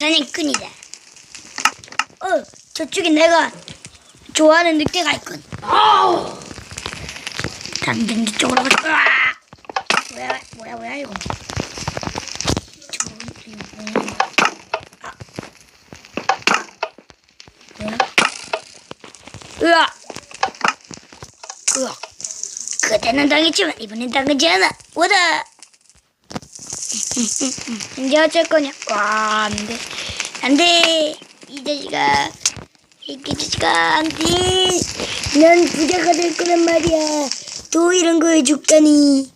사냥꾼이다. 어, 저쪽에 내가 좋아하는 늑대가 있군. 단등기 쪽으로 가자. 으아! 뭐야, 뭐야, 뭐야, 이거. 저, 이거 뭐야. 아. 뭐야? 으아! 으아! 그때는 당했지만 이번엔 당하지 않아. 오다! 이제 어쩔 거냐? 와, 안 돼. 안 돼. 이 자식아. 이 자식아, 안 돼. 난 부자가 될 거란 말이야. 또 이런 거에 죽다니.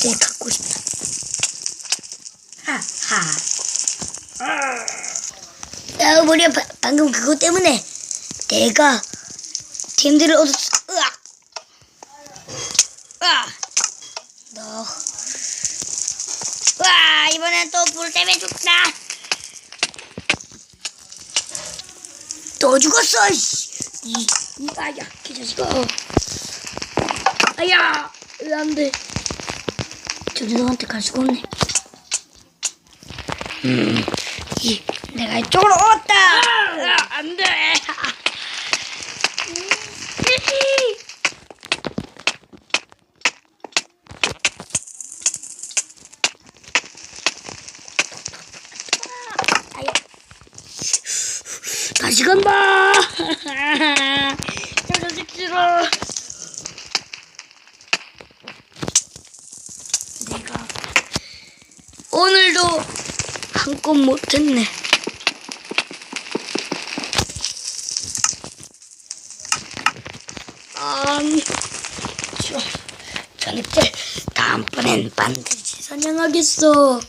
절대 갖고 싶다. 하하. 아, 머리야. 바- 방금 그거 때문에 내가 팀들을 얻었어. 으악. 으악. 너. 와 이번엔 또 불 때문에 죽다. 또 죽었어. 씨. 이, 이 아야 개자식아. 아야 왜 안 돼? 저기 너한테 갈 수가 없네. 음, 이 내가 이쪽으로 왔다. 아, 안 돼. 다시 간다. 저 자식 싫어. 내가 오늘도 한건 못했네. 아니, 저, 저 늑대 다음번엔 반드시 사냥하겠어.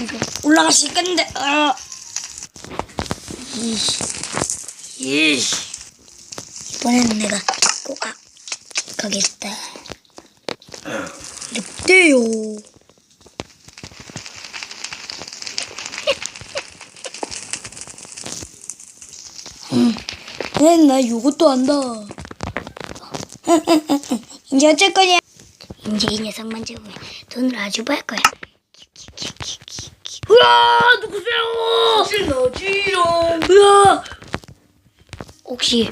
이거 올라갈 수 있겠는데, 어. 이씨, 이씨. 이번에는 내가 꼭 가, 가겠다. 늑대요. 응, 네, 나 요것도 안다. 이제 어쩔 거냐? 이제 이 녀석만 잡으면 돈을 아주 벌 거야. 으아, 누구세요? 사실 너지롱 으아! 혹시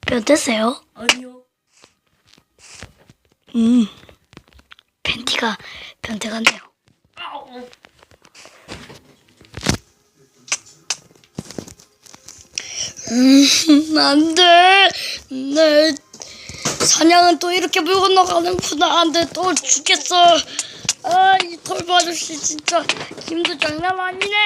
변태세요? 아니요 음, 팬티가 변태 같네요. 아우. 음, 안 돼. 내 사냥은 또 이렇게 물고 나가는구나. 안 돼. 또 죽겠어. 아, 이 털보 아저씨 진짜 힘도 장난 아니네.